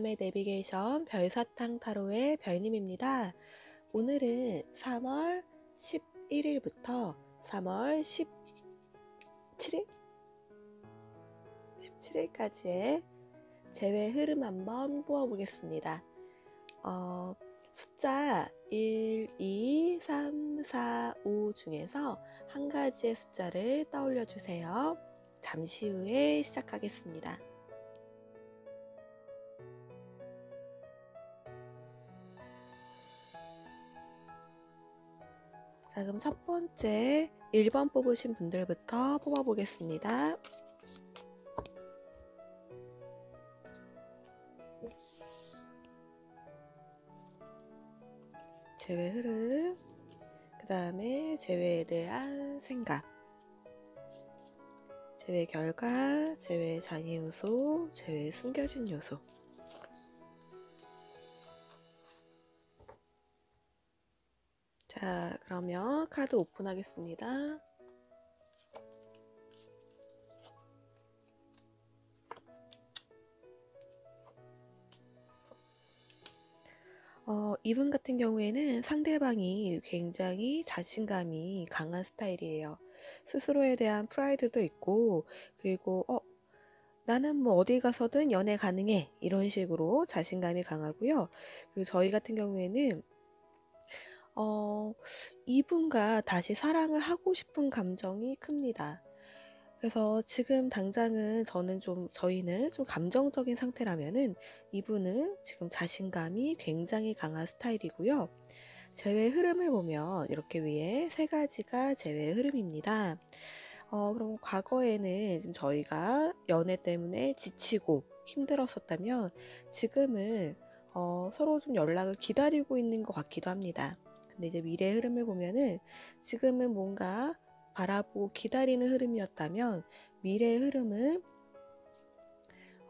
마음의 내비게이션 별사탕 타로의 별님입니다. 오늘은 3월 11일부터 3월 17일? 17일까지의 제외 흐름 한번 뽑아보겠습니다. 어, 숫자 1, 2, 3, 4, 5 중에서 한 가지의 숫자를 떠올려 주세요. 잠시 후에 시작하겠습니다. 자, 그럼 첫 번째 1번 뽑으신 분들부터 뽑아보겠습니다. 제외 흐름, 그 다음에 제외에 대한 생각, 제외 결과, 제외 장애 요소, 제외 숨겨진 요소. 자, 그러면 카드 오픈하겠습니다. 어, 이분 같은 경우에는 상대방이 굉장히 자신감이 강한 스타일이에요. 스스로에 대한 프라이드도 있고, 그리고, 어, 나는 뭐 어디 가서든 연애 가능해. 이런 식으로 자신감이 강하고요. 그리고 저희 같은 경우에는, 어, 이분과 다시 사랑을 하고 싶은 감정이 큽니다. 그래서 지금 당장은 저는 좀, 저희는 좀 감정적인 상태라면은 이분은 지금 자신감이 굉장히 강한 스타일이고요. 제외 흐름을 보면 이렇게 위에 세 가지가 제외 흐름입니다. 어, 그럼 과거에는 저희가 연애 때문에 지치고 힘들었었다면 지금은 어, 서로 좀 연락을 기다리고 있는 것 같기도 합니다. 근데 이제 미래 흐름을 보면은 지금은 뭔가 바라보고 기다리는 흐름이었다면 미래의 흐름은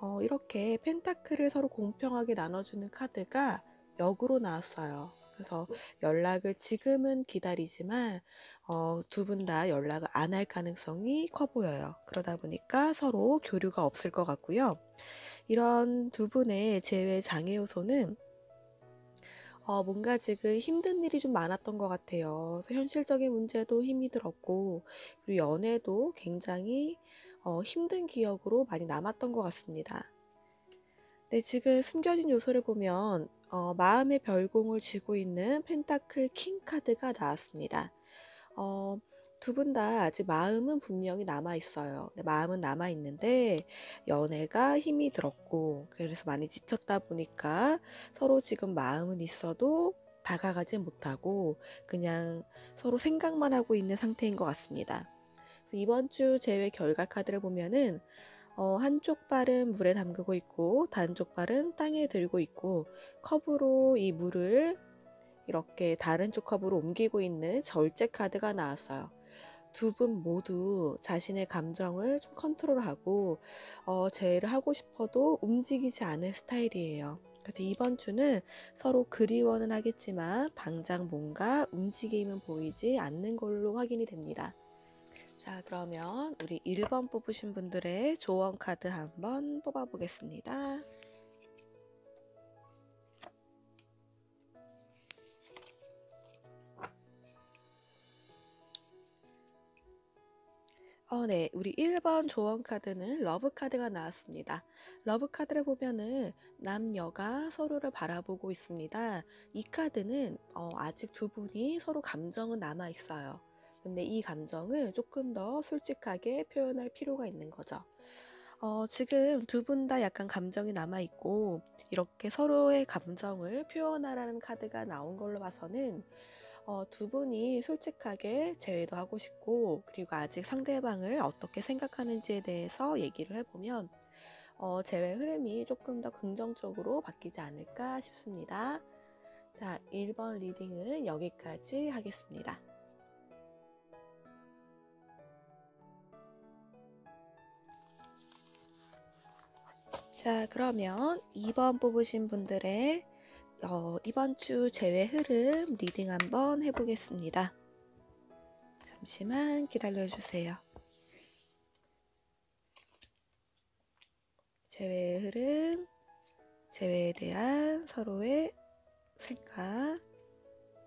어, 이렇게 펜타클을 서로 공평하게 나눠주는 카드가 역으로 나왔어요. 그래서 연락을 지금은 기다리지만 어, 두 분 다 연락을 안 할 가능성이 커 보여요. 그러다 보니까 서로 교류가 없을 것 같고요. 이런 두 분의 제외 장애 요소는 어, 뭔가 지금 힘든 일이 좀 많았던 것 같아요. 현실적인 문제도 힘이 들었고, 그리고 연애도 굉장히 어, 힘든 기억으로 많이 남았던 것 같습니다. 네, 지금 숨겨진 요소를 보면 어, 마음의 별공을 쥐고 있는 펜타클 킹 카드가 나왔습니다. 어, 두 분 다 아직 마음은 분명히 남아 있어요. 마음은 남아 있는데 연애가 힘이 들었고 그래서 많이 지쳤다 보니까 서로 지금 마음은 있어도 다가가지 못하고 그냥 서로 생각만 하고 있는 상태인 것 같습니다. 이번 주 제외 결과 카드를 보면은 어, 한쪽 발은 물에 담그고 있고 단쪽 발은 땅에 들고 있고 컵으로 이 물을 이렇게 다른 쪽 컵으로 옮기고 있는 절제 카드가 나왔어요. 두 분 모두 자신의 감정을 좀 컨트롤하고 어, 제의를 하고 싶어도 움직이지 않을 스타일이에요. 그래서 이번 주는 서로 그리워는 하겠지만 당장 뭔가 움직임은 보이지 않는 걸로 확인이 됩니다. 자 그러면 우리 1번 뽑으신 분들의 조언 카드 한번 뽑아보겠습니다. 어, 네. 우리 1번 조언 카드는 러브 카드가 나왔습니다. 러브 카드를 보면은 남녀가 서로를 바라보고 있습니다. 이 카드는 어, 아직 두 분이 서로 감정은 남아 있어요. 근데 이 감정을 조금 더 솔직하게 표현할 필요가 있는 거죠. 어, 지금 두 분 다 약간 감정이 남아 있고 이렇게 서로의 감정을 표현하라는 카드가 나온 걸로 봐서는 어, 두 분이 솔직하게 제외도 하고 싶고 그리고 아직 상대방을 어떻게 생각하는지에 대해서 얘기를 해보면 어, 제외 흐름이 조금 더 긍정적으로 바뀌지 않을까 싶습니다. 자, 1번 리딩은 여기까지 하겠습니다. 자, 그러면 2번 뽑으신 분들의 어, 이번 주 제외 흐름 리딩 한번 해보겠습니다. 잠시만 기다려주세요. 제외 흐름 재회에 대한 서로의 생각,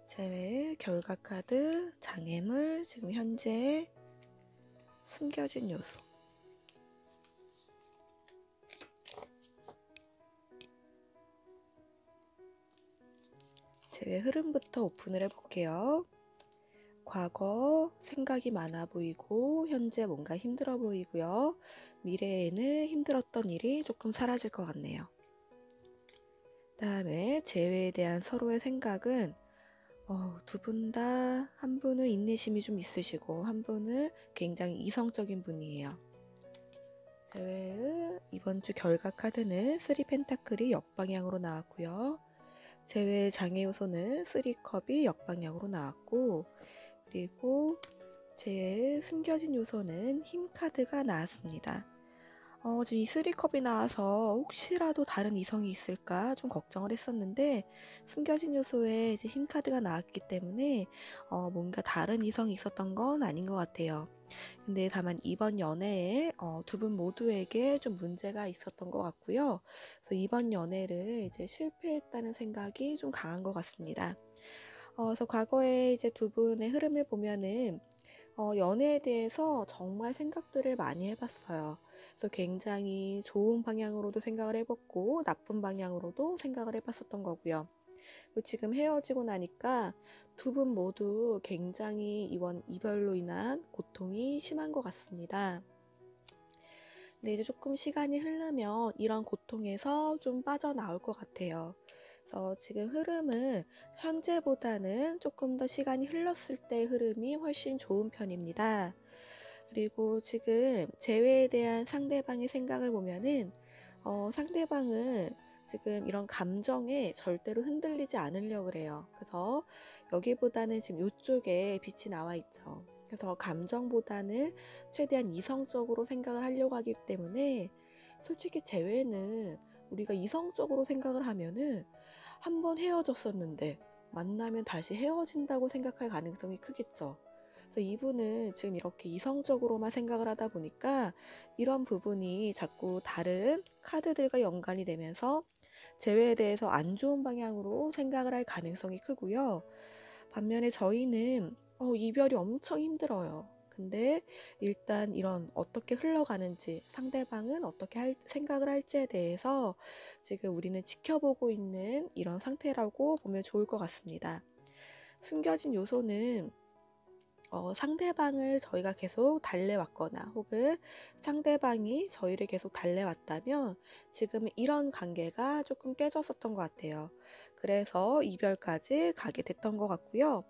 재회 결과 카드, 장애물, 지금 현재 숨겨진 요소. 재회 흐름부터 오픈을 해볼게요. 과거 생각이 많아 보이고 현재 뭔가 힘들어 보이고요. 미래에는 힘들었던 일이 조금 사라질 것 같네요. 다음에 재회에 대한 서로의 생각은 어, 두분 다 한 분은 인내심이 좀 있으시고 한 분은 굉장히 이성적인 분이에요. 재회의 이번 주 결과 카드는 3 펜타클이 역방향으로 나왔고요. 제외 장애 요소는 3컵이 역방향으로 나왔고 그리고 제 숨겨진 요소는 힘 카드가 나왔습니다. 어, 지금 이 3컵이 나와서 혹시라도 다른 이성이 있을까 좀 걱정을 했었는데 숨겨진 요소에 이제 힘 카드가 나왔기 때문에 어, 뭔가 다른 이성이 있었던 건 아닌 것 같아요. 근데 다만 이번 연애에 어, 두분 모두에게 좀 문제가 있었던 것 같고요. 그래서 이번 연애를 이제 실패했다는 생각이 좀 강한 것 같습니다. 어, 그래서 과거에 이제 두 분의 흐름을 보면은 어, 연애에 대해서 정말 생각들을 많이 해봤어요. 그래서 굉장히 좋은 방향으로도 생각을 해봤고 나쁜 방향으로도 생각을 해봤었던 거고요. 지금 헤어지고 나니까 두 분 모두 굉장히 이번 이별로 인한 고통이 심한 것 같습니다. 근데 이제 조금 시간이 흐르면 이런 고통에서 좀 빠져나올 것 같아요. 그래서 지금 흐름은 현재보다는 조금 더 시간이 흘렀을 때 흐름이 훨씬 좋은 편입니다. 그리고 지금 재회에 대한 상대방의 생각을 보면은 어, 상대방은 지금 이런 감정에 절대로 흔들리지 않으려고 그래요. 그래서 여기보다는 지금 이쪽에 빛이 나와 있죠. 그래서 감정보다는 최대한 이성적으로 생각을 하려고 하기 때문에 솔직히 재회는 우리가 이성적으로 생각을 하면은 한번 헤어졌었는데 만나면 다시 헤어진다고 생각할 가능성이 크겠죠. 그래서 이분은 지금 이렇게 이성적으로만 생각을 하다 보니까 이런 부분이 자꾸 다른 카드들과 연관이 되면서 재회에 대해서 안 좋은 방향으로 생각을 할 가능성이 크고요. 반면에 저희는 어, 이별이 엄청 힘들어요. 근데 일단 이런 어떻게 흘러가는지 상대방은 어떻게 할, 생각을 할지에 대해서 지금 우리는 지켜보고 있는 이런 상태라고 보면 좋을 것 같습니다. 숨겨진 요소는 어, 상대방을 저희가 계속 달래왔거나 혹은 상대방이 저희를 계속 달래왔다면 지금 이런 관계가 조금 깨졌었던 것 같아요. 그래서 이별까지 가게 됐던 것 같고요.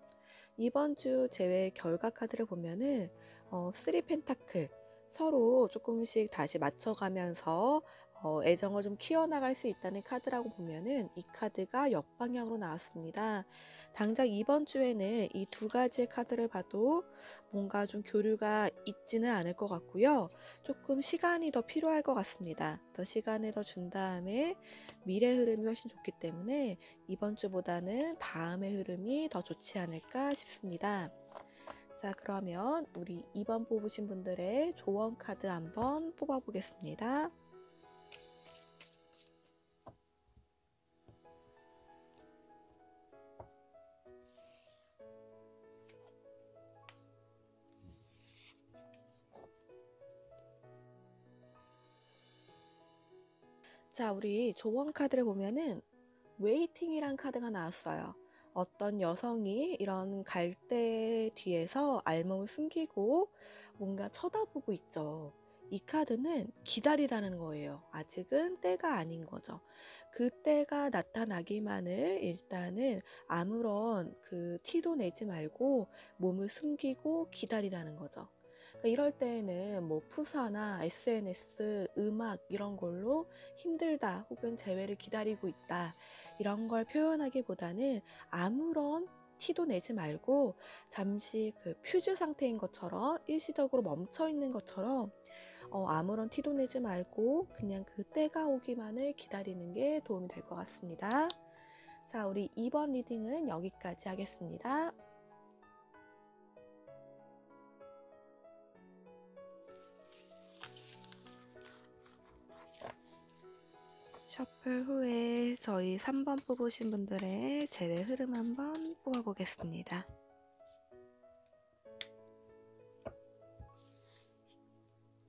이번 주 제외 결과 카드를 보면은 어, 3 펜타클 서로 조금씩 다시 맞춰가면서 어, 애정을 좀 키워나갈 수 있다는 카드라고 보면은 이 카드가 역방향으로 나왔습니다. 당장 이번 주에는 이 두 가지의 카드를 봐도 뭔가 좀 교류가 있지는 않을 것 같고요. 조금 시간이 더 필요할 것 같습니다. 더 시간을 더 준 다음에 미래 흐름이 훨씬 좋기 때문에 이번 주보다는 다음의 흐름이 더 좋지 않을까 싶습니다. 자, 그러면 우리 2번 뽑으신 분들의 조언 카드 한번 뽑아보겠습니다. 자, 우리 조언 카드를 보면은 웨이팅이란 카드가 나왔어요. 어떤 여성이 이런 갈대 뒤에서 알몸을 숨기고 뭔가 쳐다보고 있죠. 이 카드는 기다리라는 거예요. 아직은 때가 아닌 거죠. 그 때가 나타나기만을 일단은 아무런 그 티도 내지 말고 몸을 숨기고 기다리라는 거죠. 그러니까 이럴 때에는 뭐 푸사나 SNS, 음악 이런 걸로 힘들다 혹은 재회를 기다리고 있다 이런 걸 표현하기보다는 아무런 티도 내지 말고 잠시 그 퓨즈 상태인 것처럼 일시적으로 멈춰 있는 것처럼 어, 아무런 티도 내지 말고 그냥 그 때가 오기만을 기다리는 게 도움이 될 것 같습니다. 자, 우리 2번 리딩은 여기까지 하겠습니다. 셔플 후에 저희 3번 뽑으신 분들의 제외 흐름 한번 뽑아보겠습니다.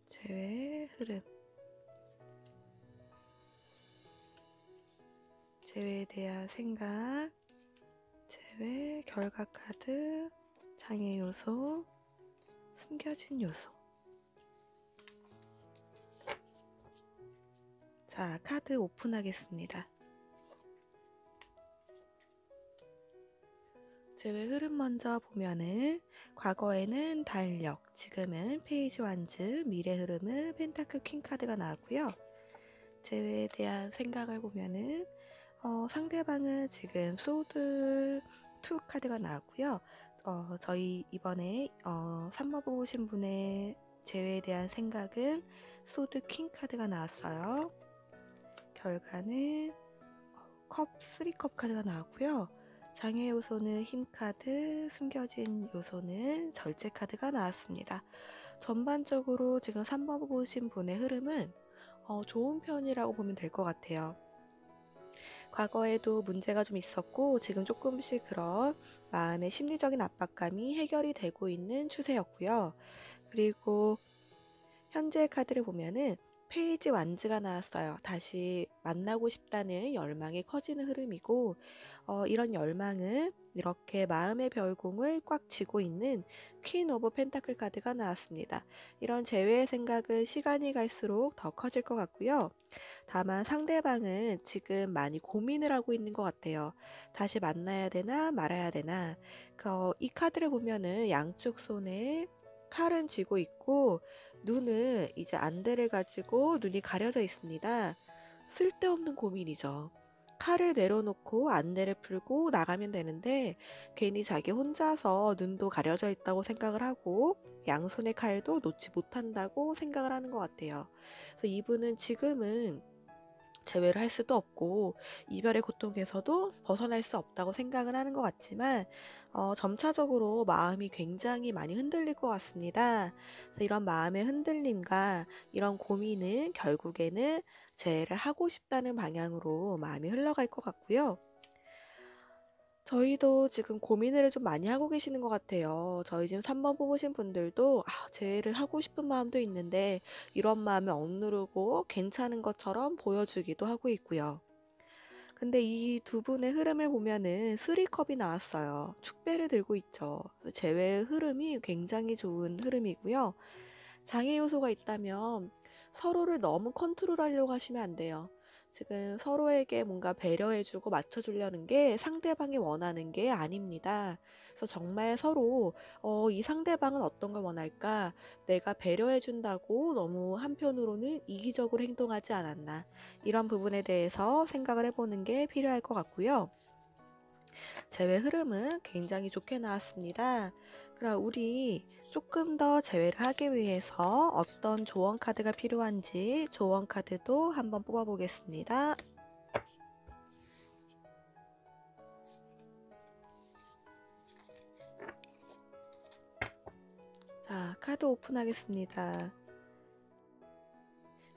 제외 흐름 제외에 대한 생각 제외 결과 카드 장애 요소 숨겨진 요소 자 카드 오픈하겠습니다 제외 흐름 먼저 보면은 과거에는 달력, 지금은 페이지 완즈, 미래 흐름은 펜타클 퀸 카드가 나왔고요. 제외에 대한 생각을 보면은 어, 상대방은 지금 소드 2 카드가 나왔고요. 어, 저희 이번에 어, 3번 보신 분의 제외에 대한 생각은 소드 퀸 카드가 나왔어요. 결과는 컵 3컵 카드가 나왔고요. 장애 요소는 힘 카드, 숨겨진 요소는 절제 카드가 나왔습니다. 전반적으로 지금 3번 보신 분의 흐름은 어, 좋은 편이라고 보면 될 것 같아요. 과거에도 문제가 좀 있었고 지금 조금씩 그런 마음의 심리적인 압박감이 해결이 되고 있는 추세였고요. 그리고 현재 카드를 보면은 페이지 완즈가 나왔어요. 다시 만나고 싶다는 열망이 커지는 흐름이고 어, 이런 열망은 이렇게 마음의 별공을 꽉 쥐고 있는 퀸 오브 펜타클 카드가 나왔습니다. 이런 제외의 생각은 시간이 갈수록 더 커질 것 같고요. 다만 상대방은 지금 많이 고민을 하고 있는 것 같아요. 다시 만나야 되나 말아야 되나. 그, 이 카드를 보면은 양쪽 손에 칼은 쥐고 있고 눈은 이제 안대를 가지고 눈이 가려져 있습니다. 쓸데없는 고민이죠. 칼을 내려놓고 안대를 풀고 나가면 되는데 괜히 자기 혼자서 눈도 가려져 있다고 생각을 하고 양손의 칼도 놓지 못한다고 생각을 하는 것 같아요. 그래서 이분은 지금은 재회를 할 수도 없고 이별의 고통에서도 벗어날 수 없다고 생각을 하는 것 같지만 어, 점차적으로 마음이 굉장히 많이 흔들릴 것 같습니다. 그래서 이런 마음의 흔들림과 이런 고민은 결국에는 재회를 하고 싶다는 방향으로 마음이 흘러갈 것 같고요. 저희도 지금 고민을 좀 많이 하고 계시는 것 같아요. 저희 지금 3번 뽑으신 분들도 아, 재회를 하고 싶은 마음도 있는데 이런 마음을 억누르고 괜찮은 것처럼 보여주기도 하고 있고요. 근데 이 두 분의 흐름을 보면은 3컵이 나왔어요. 축배를 들고 있죠. 재회의 흐름이 굉장히 좋은 흐름이고요. 장애 요소가 있다면 서로를 너무 컨트롤하려고 하시면 안 돼요. 지금 서로에게 뭔가 배려해주고 맞춰주려는 게 상대방이 원하는 게 아닙니다. 그래서 정말 서로 어, 이 상대방은 어떤 걸 원할까? 내가 배려해준다고 너무 한편으로는 이기적으로 행동하지 않았나? 이런 부분에 대해서 생각을 해보는 게 필요할 것 같고요. 제외 흐름은 굉장히 좋게 나왔습니다. 그럼 우리 조금 더 제외를 하기 위해서 어떤 조언 카드가 필요한지 조언 카드도 한번 뽑아 보겠습니다. 자, 카드 오픈하겠습니다.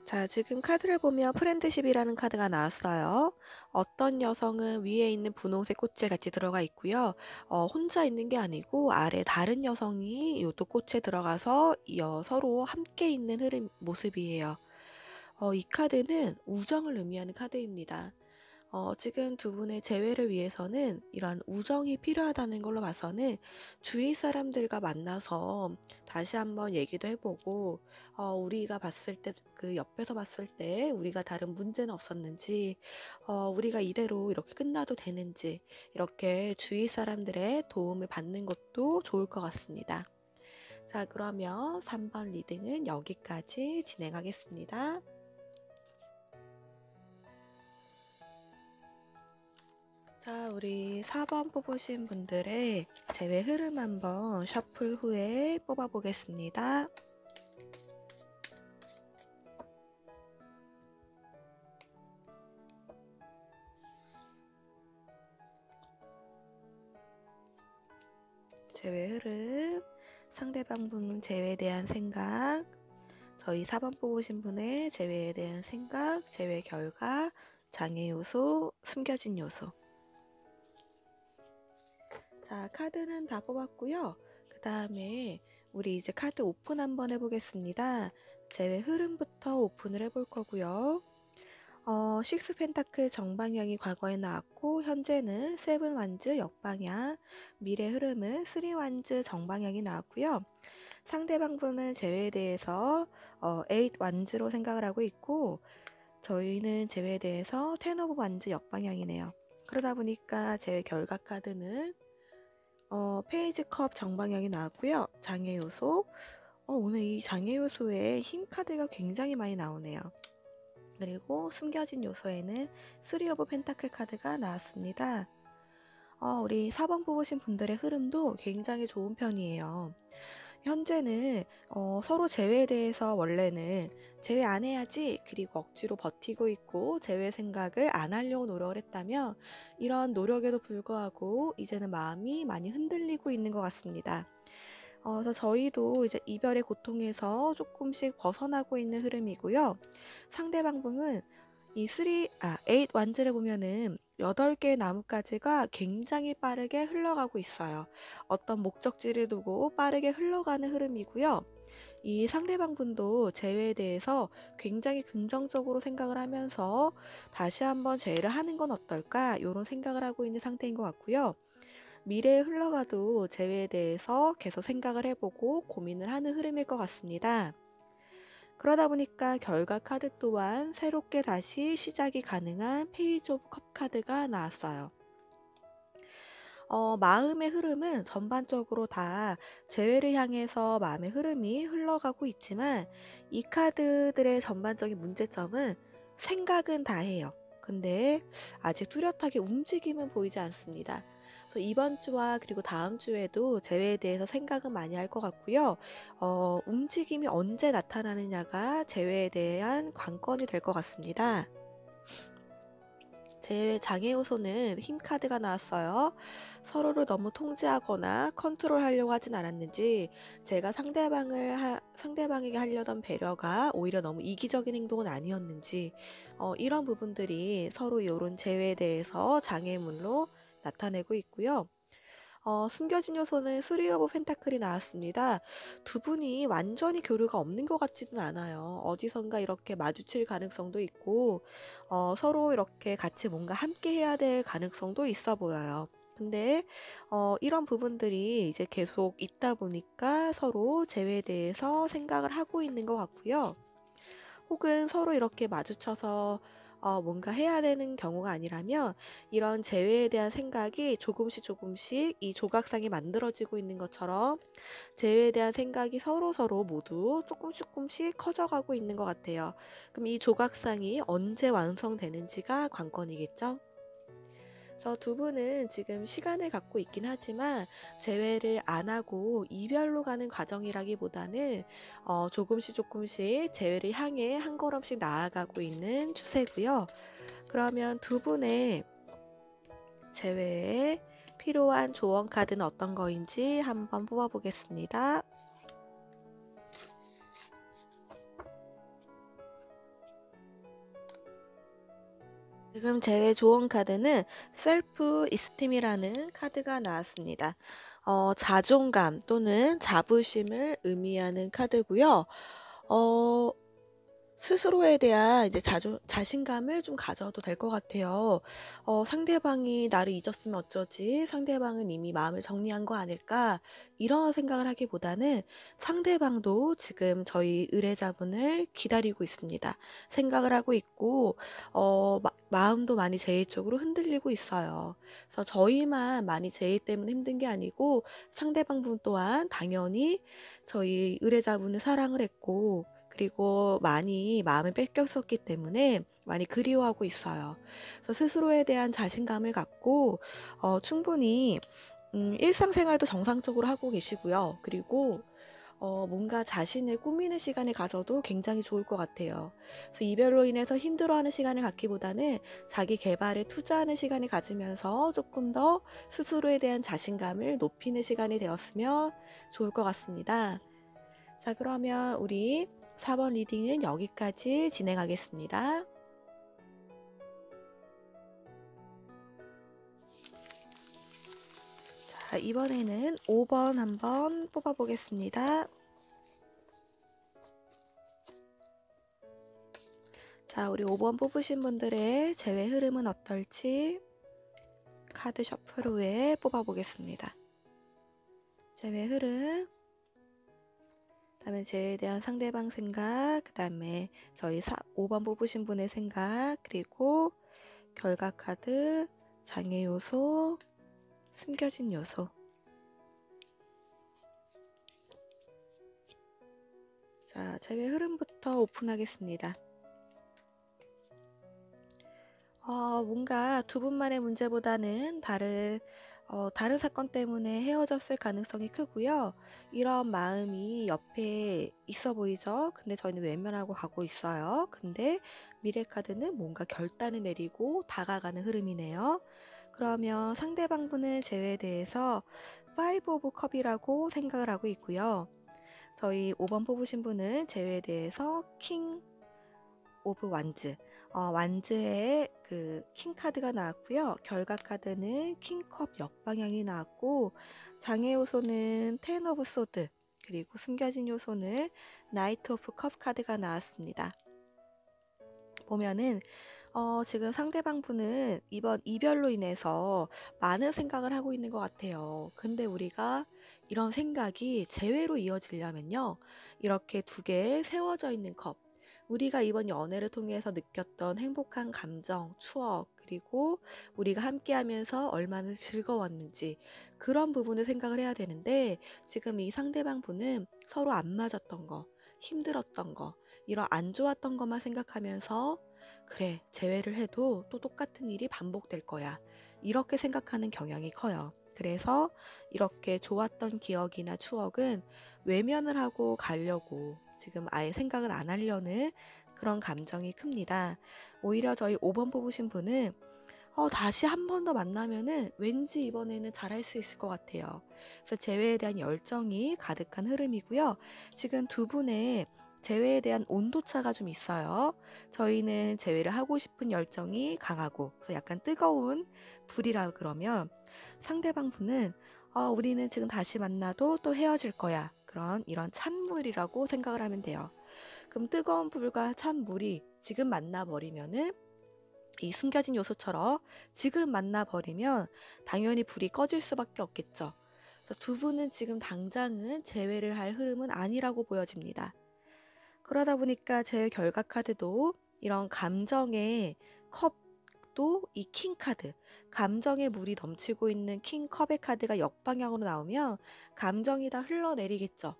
자, 지금 카드를 보면 프렌드십이라는 카드가 나왔어요. 어떤 여성은 위에 있는 분홍색 꽃에 같이 들어가 있고요. 어, 혼자 있는 게 아니고 아래 다른 여성이 요또 꽃에 들어가서 어, 서로 함께 있는 흐름 모습이에요. 어, 이 카드는 우정을 의미하는 카드입니다. 어, 지금 두 분의 재회를 위해서는 이런 우정이 필요하다는 걸로 봐서는 주위 사람들과 만나서 다시 한번 얘기도 해보고, 어, 우리가 봤을 때, 그 옆에서 봤을 때 우리가 다른 문제는 없었는지, 어, 우리가 이대로 이렇게 끝나도 되는지, 이렇게 주위 사람들의 도움을 받는 것도 좋을 것 같습니다. 자, 그러면 3번 리딩은 여기까지 진행하겠습니다. 자, 우리 4번 뽑으신 분들의 제외 흐름 한번 셔플 후에 뽑아보겠습니다. 제외 흐름, 상대방 분 제외에 대한 생각, 저희 4번 뽑으신 분의 제외에 대한 생각, 제외 결과, 장애 요소, 숨겨진 요소. 자, 카드는 다 뽑았고요. 그 다음에 우리 이제 카드 오픈 한번 해보겠습니다. 제외 흐름부터 오픈을 해볼 거고요. 어, 식스 펜타클 정방향이 과거에 나왔고 현재는 세븐 완즈 역방향, 미래 흐름은 쓰리 완즈 정방향이 나왔고요. 상대방 분은 제외에 대해서 어, 8 완즈로 생각을 하고 있고 저희는 제외에 대해서 텐 오브 완즈 역방향이네요. 그러다 보니까 제외 결과 카드는 어, 페이지 컵 정방향이 나왔고요. 장애 요소. 어, 오늘 이 장애 요소에 힘 카드가 굉장히 많이 나오네요. 그리고 숨겨진 요소에는 3 오브 펜타클 카드가 나왔습니다. 어, 우리 4번 뽑으신 분들의 흐름도 굉장히 좋은 편이에요. 현재는 어, 서로 재회에 대해서 원래는 재회 안 해야지 그리고 억지로 버티고 있고 재회 생각을 안 하려고 노력을 했다면 이런 노력에도 불구하고 이제는 마음이 많이 흔들리고 있는 것 같습니다. 어, 그래서 저희도 이제 이별의 고통에서 조금씩 벗어나고 있는 흐름이고요. 상대방 분은 이 3, 아, 8 완즈를 보면은 8개의 나뭇가지가 굉장히 빠르게 흘러가고 있어요. 어떤 목적지를 두고 빠르게 흘러가는 흐름이고요. 이 상대방 분도 재회에 대해서 굉장히 긍정적으로 생각을 하면서 다시 한번 재회를 하는 건 어떨까? 이런 생각을 하고 있는 상태인 것 같고요. 미래에 흘러가도 재회에 대해서 계속 생각을 해보고 고민을 하는 흐름일 것 같습니다. 그러다 보니까 결과 카드 또한 새롭게 다시 시작이 가능한 페이지 오브 컵 카드가 나왔어요. 어, 마음의 흐름은 전반적으로 다 재회를 향해서 마음의 흐름이 흘러가고 있지만 이 카드들의 전반적인 문제점은 생각은 다 해요. 근데 아직 뚜렷하게 움직임은 보이지 않습니다. 그래서 이번 주와 그리고 다음 주에도 재회에 대해서 생각은 많이 할 것 같고요. 어, 움직임이 언제 나타나느냐가 재회에 대한 관건이 될 것 같습니다. 제 장애 요소는 힘 카드가 나왔어요. 서로를 너무 통제하거나 컨트롤하려고 하진 않았는지 제가 상대방을 하, 상대방에게 하려던 배려가 오히려 너무 이기적인 행동은 아니었는지 어, 이런 부분들이 서로 이런 재회에 대해서 장애물로 나타내고 있고요. 어, 숨겨진 요소는 스리 오브 펜타클이 나왔습니다. 두 분이 완전히 교류가 없는 것 같지는 않아요. 어디선가 이렇게 마주칠 가능성도 있고 어, 서로 이렇게 같이 뭔가 함께 해야 될 가능성도 있어 보여요. 근데 어, 이런 부분들이 이제 계속 있다 보니까 서로 재회에 대해서 생각을 하고 있는 것 같고요. 혹은 서로 이렇게 마주쳐서 어, 뭔가 해야 되는 경우가 아니라면 이런 재회에 대한 생각이 조금씩 조금씩 이 조각상이 만들어지고 있는 것처럼 재회에 대한 생각이 서로 서로 모두 조금씩 조금씩 커져가고 있는 것 같아요. 그럼 이 조각상이 언제 완성되는지가 관건이겠죠? 그래서 두 분은 지금 시간을 갖고 있긴 하지만 재회를 안 하고 이별로 가는 과정이라기보다는 어, 조금씩 조금씩 재회를 향해 한 걸음씩 나아가고 있는 추세고요. 그러면 두 분의 재회에 필요한 조언 카드는 어떤 거인지 한번 뽑아보겠습니다. 지금 제외 조언 카드는 셀프 이스팀이라는 카드가 나왔습니다. 어, 자존감 또는 자부심을 의미하는 카드고요. 어, 스스로에 대한 이제 자존, 자신감을 좀 가져도 될 것 같아요. 어, 상대방이 나를 잊었으면 어쩌지? 상대방은 이미 마음을 정리한 거 아닐까? 이런 생각을 하기보다는 상대방도 지금 저희 의뢰자분을 기다리고 있습니다. 생각을 하고 있고, 어, 마, 마음도 많이 제이 쪽으로 흔들리고 있어요. 그래서 저희만 많이 제이 때문에 힘든 게 아니고 상대방분 또한 당연히 저희 의뢰자분을 사랑을 했고, 그리고 많이 마음을 뺏겼었기 때문에 많이 그리워하고 있어요. 그래서 스스로에 대한 자신감을 갖고 어, 충분히 음, 일상생활도 정상적으로 하고 계시고요. 그리고 어, 뭔가 자신을 꾸미는 시간을 가져도 굉장히 좋을 것 같아요. 그래서 이별로 인해서 힘들어하는 시간을 갖기보다는 자기 개발에 투자하는 시간을 가지면서 조금 더 스스로에 대한 자신감을 높이는 시간이 되었으면 좋을 것 같습니다. 자, 그러면 우리 4번 리딩은 여기까지 진행하겠습니다. 자, 이번에는 5번 한번 뽑아보겠습니다. 자, 우리 5번 뽑으신 분들의 재회 흐름은 어떨지 카드 셔플 후에 뽑아보겠습니다. 재회 흐름 다음에 제에 대한 상대방 생각, 그 다음에 저희 4, 5번 뽑으신 분의 생각, 그리고 결과 카드, 장애 요소, 숨겨진 요소. 자, 제외 흐름부터 오픈하겠습니다. 어, 뭔가 두 분만의 문제보다는 다른 어, 다른 사건 때문에 헤어졌을 가능성이 크고요. 이런 마음이 옆에 있어 보이죠? 근데 저희는 외면하고 가고 있어요. 근데 미래 카드는 뭔가 결단을 내리고 다가가는 흐름이네요. 그러면 상대방 분의 제외에 대해서 5 오브 컵이라고 생각을 하고 있고요. 저희 5번 뽑으신 분은 제외에 대해서 킹 오브 완즈 어, 완즈의 그 킹 카드가 나왔고요. 결과 카드는 킹컵 역방향이 나왔고 장애 요소는 텐 오브 소드 그리고 숨겨진 요소는 나이트 오브 컵 카드가 나왔습니다. 보면은 어, 지금 상대방 분은 이번 이별로 인해서 많은 생각을 하고 있는 것 같아요. 근데 우리가 이런 생각이 재회로 이어지려면요. 이렇게 두 개 세워져 있는 컵, 우리가 이번 연애를 통해서 느꼈던 행복한 감정, 추억, 그리고 우리가 함께 하면서 얼마나 즐거웠는지 그런 부분을 생각을 해야 되는데 지금 이 상대방 분은 서로 안 맞았던 거, 힘들었던 거, 이런 안 좋았던 것만 생각하면서 그래, 재회를 해도 또 똑같은 일이 반복될 거야. 이렇게 생각하는 경향이 커요. 그래서 이렇게 좋았던 기억이나 추억은 외면을 하고 가려고 지금 아예 생각을 안 하려는 그런 감정이 큽니다. 오히려 저희 5번 뽑으신 분은 어, 다시 한 번 더 만나면은 왠지 이번에는 잘할 수 있을 것 같아요. 그래서 재회에 대한 열정이 가득한 흐름이고요. 지금 두 분의 재회에 대한 온도차가 좀 있어요. 저희는 재회를 하고 싶은 열정이 강하고, 그래서 약간 뜨거운 불이라 그러면 상대방 분은 어, 우리는 지금 다시 만나도 또 헤어질 거야. 그런 이런 찬물이라고 생각을 하면 돼요. 그럼 뜨거운 불과 찬물이 지금 만나버리면은 이 숨겨진 요소처럼 지금 만나버리면 당연히 불이 꺼질 수밖에 없겠죠. 두 분은 지금 당장은 재회를 할 흐름은 아니라고 보여집니다. 그러다 보니까 제 결과 카드도 이런 감정의 컵 또 이 킹 카드, 감정의 물이 넘치고 있는 킹 컵의 카드가 역방향으로 나오면 감정이 다 흘러내리겠죠.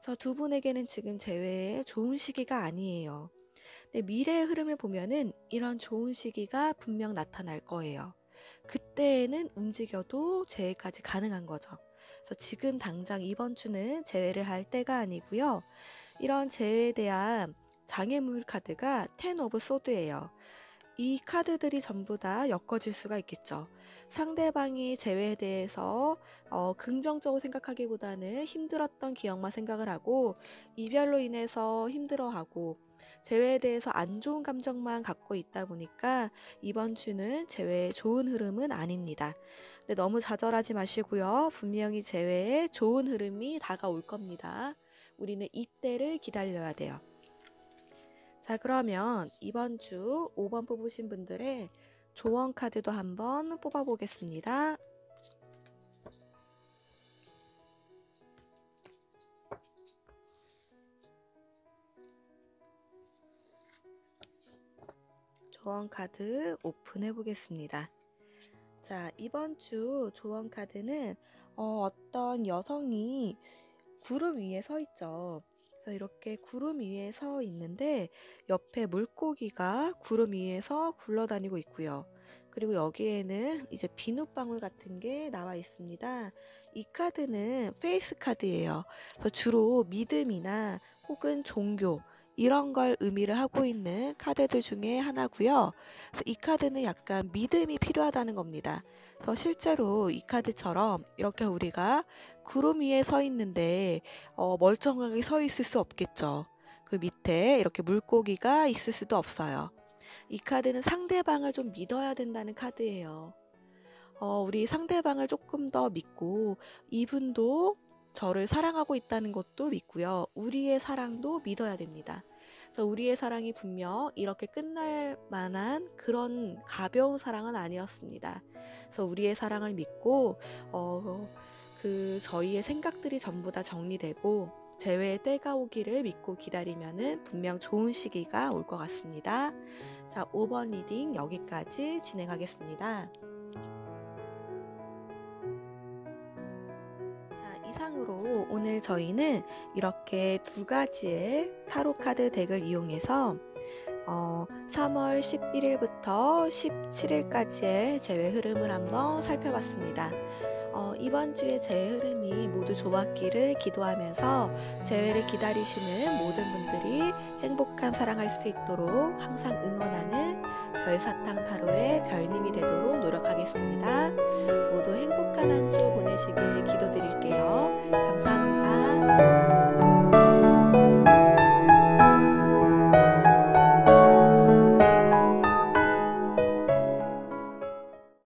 그래서 두 분에게는 지금 재회의 좋은 시기가 아니에요. 근데 미래의 흐름을 보면은 이런 좋은 시기가 분명 나타날 거예요. 그때에는 움직여도 재회까지 가능한 거죠. 그래서 지금 당장 이번 주는 재회를 할 때가 아니고요. 이런 재회에 대한 장애물 카드가 텐 오브 소드예요. 이 카드들이 전부 다 엮어질 수가 있겠죠. 상대방이 재회에 대해서 어, 긍정적으로 생각하기보다는 힘들었던 기억만 생각을 하고 이별로 인해서 힘들어하고 재회에 대해서 안 좋은 감정만 갖고 있다 보니까 이번 주는 재회의 좋은 흐름은 아닙니다. 근데 너무 좌절하지 마시고요. 분명히 재회에 좋은 흐름이 다가올 겁니다. 우리는 이때를 기다려야 돼요. 자, 그러면 이번 주 5번 뽑으신 분들의 조언 카드도 한번 뽑아 보겠습니다. 조언 카드 오픈해 보겠습니다. 자, 이번 주 조언 카드는 어, 어떤 여성이 구름 위에 서 있죠. 그래서 이렇게 구름 위에 서 있는데 옆에 물고기가 구름 위에서 굴러다니고 있고요. 그리고 여기에는 이제 비눗방울 같은 게 나와 있습니다. 이 카드는 페이스 카드예요. 그래서 주로 믿음이나 혹은 종교 이런 걸 의미를 하고 있는 카드들 중에 하나고요. 이 카드는 약간 믿음이 필요하다는 겁니다. 그래서 실제로 이 카드처럼 이렇게 우리가 구름 위에 서 있는데 어, 멀쩡하게 서 있을 수 없겠죠. 그 밑에 이렇게 물고기가 있을 수도 없어요. 이 카드는 상대방을 좀 믿어야 된다는 카드예요. 어, 우리 상대방을 조금 더 믿고 이분도 저를 사랑하고 있다는 것도 믿고요. 우리의 사랑도 믿어야 됩니다. 그래서 우리의 사랑이 분명 이렇게 끝날 만한 그런 가벼운 사랑은 아니었습니다. 그래서 우리의 사랑을 믿고 어, 그 저희의 생각들이 전부 다 정리되고 재회의 때가 오기를 믿고 기다리면은 분명 좋은 시기가 올 것 같습니다. 자, 5번 리딩 여기까지 진행하겠습니다. 자, 이상으로 오늘 저희는 이렇게 두 가지의 타로 카드 덱을 이용해서 어, 3월 11일부터 17일까지의 재회 흐름을 한번 살펴봤습니다. 어, 이번 주에 재회 흐름이 모두 좋았기를 기도하면서 재회를 기다리시는 모든 분들이 행복한 사랑할 수 있도록 항상 응원하는 별사탕 타로의 별님이 되도록 노력하겠습니다. 모두 행복한 한 주 보내시길 기도드릴게요. 감사합니다.